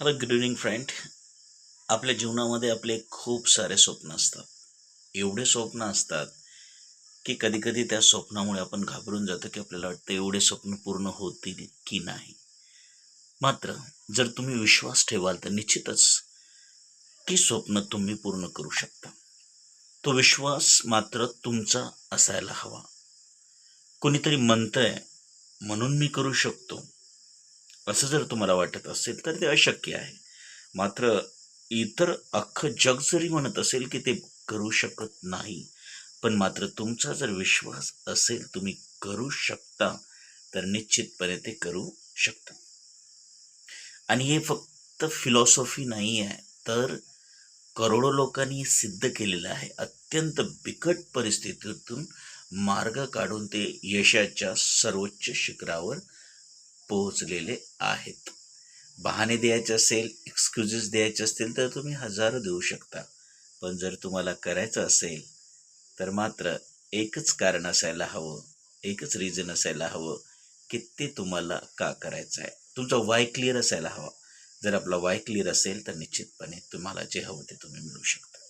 Hello good evening friend आपल्या जीवनामध्ये आपले खूप सारे स्वप्न असतात. एवढे स्वप्न असतात की कधीकधी त्या स्वप्नामुळे आपण घाबरून जातो की आपल्याला वाटतं एवढे स्वप्न पूर्ण होतील की नाही. मात्र जर तुम्ही विश्वास ठेवाल तर निश्चितच ती स्वप्न तुम्ही पूर्ण करू शकता. तो विश्वास मात्र तुमचा असायला हवा. कोणीतरी म्हणतंय म्हणून मी करू शकतो. असं जर तुम्हाला वाटत असेल तर ते अशक्य आहे. मात्र इतर अख्खं जग जरी म्हणत असेल की ते करू शकत नाही पण मात्र तुमचा जर विश्वास असेल तुम्ही करू शकता तर निश्चितपणे ते करू शकता. आणि हे फक्त फिलॉसॉफी नाही आहे तर करोडो लोकांनी सिद्ध केलेलं आहे. अत्यंत बिकट परिस्थितीतून मार्ग काढून ते यशाच्या सर्वोच्च शिखरावर पोहोचलेले आहेत. बहाणे द्यायचे असेल एक्सक्युजेस द्यायचे असतील तर तुम्ही हजारो देऊ शकता. पण जर तुम्हाला करायचं असेल तर मात्र एकच कारण असायला हवं एकच रिझन असायला हवं की ते तुम्हाला का करायचं आहे. तुमचा वाय क्लिअर असायला हवा. जर आपला वाय क्लिअर असेल तर निश्चितपणे तुम्हाला जे हवं ते तुम्ही मिळू शकता.